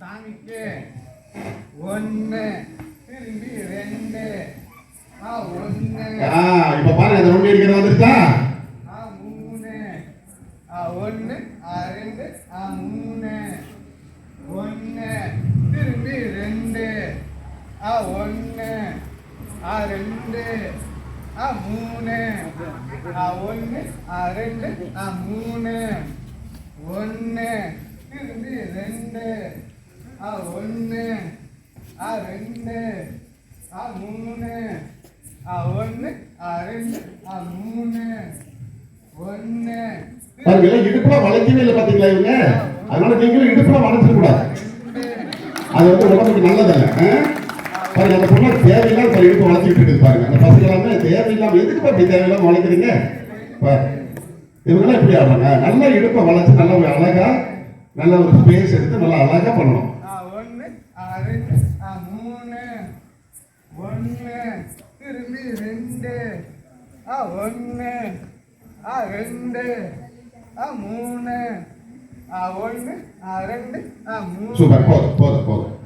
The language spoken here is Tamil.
சாமிக்கு ஒன்று திரும்பி ரெண்டு. ஆ ஒன்று ஆ இப்ப பாருங்க அந்த நோண்டி அடிக்கிறது வந்துருச்சா? ஆ மூணு. ஆ ஒன்று ஆ ரெண்டு ஆ மூணு. ஒன்று திரும்பி ரெண்டு. ஆ ஒன்று ஆ ரெண்டு. ஆ மூணு. ஆ ஒன்று ஆ ரெண்டு ஆ மூணு. ஒன்று திரும்பி ரெண்டு. ஆ ஒன்று ஆ ரெண்டு. ஆ மூணு. ஆ ஒன்று ஆ ரெண்டு. ஆ மூணு. ஒன்று பாருங்க எல்லாம் இடுப்புல வளைக்கவே இல்லை பாத்தீங்களா இவங்க? அதனால நீங்களும் இடுப்புல வளைச்சிட கூடாது. அது வந்து உடம்புக்கு நல்லதல்ல? பாருங்க அந்த பொண்ணு தேவையில்லாம பாரு இடுப்பு வளைச்சிட்டு இருக்குது பாருங்க. அந்த பசங்க எல்லாமே தேவையில்லாம எதுக்கு அப்படி தேவையில்லாம வளைக்கிறீங்க? பாரு இவங்கெல்லாம் இப்படி ஆடுறாங்க நல்லா இடுப்பை வளைச்சு நல்லா அழகா நல்ல ஒரு ஸ்பேஸ் எடுத்து நல்லா அழகா பண்ணணும். ஆ மூணு. ஒன்று திரும்பி ரெண்டு. ஆ ஒன்று ஆ ரெண்டு. ஆ மூணு. ஆ ஒன்று ஆ ரெண்டு. ஆ மூணு. சூப்பர் போதும் போதும் போதும்.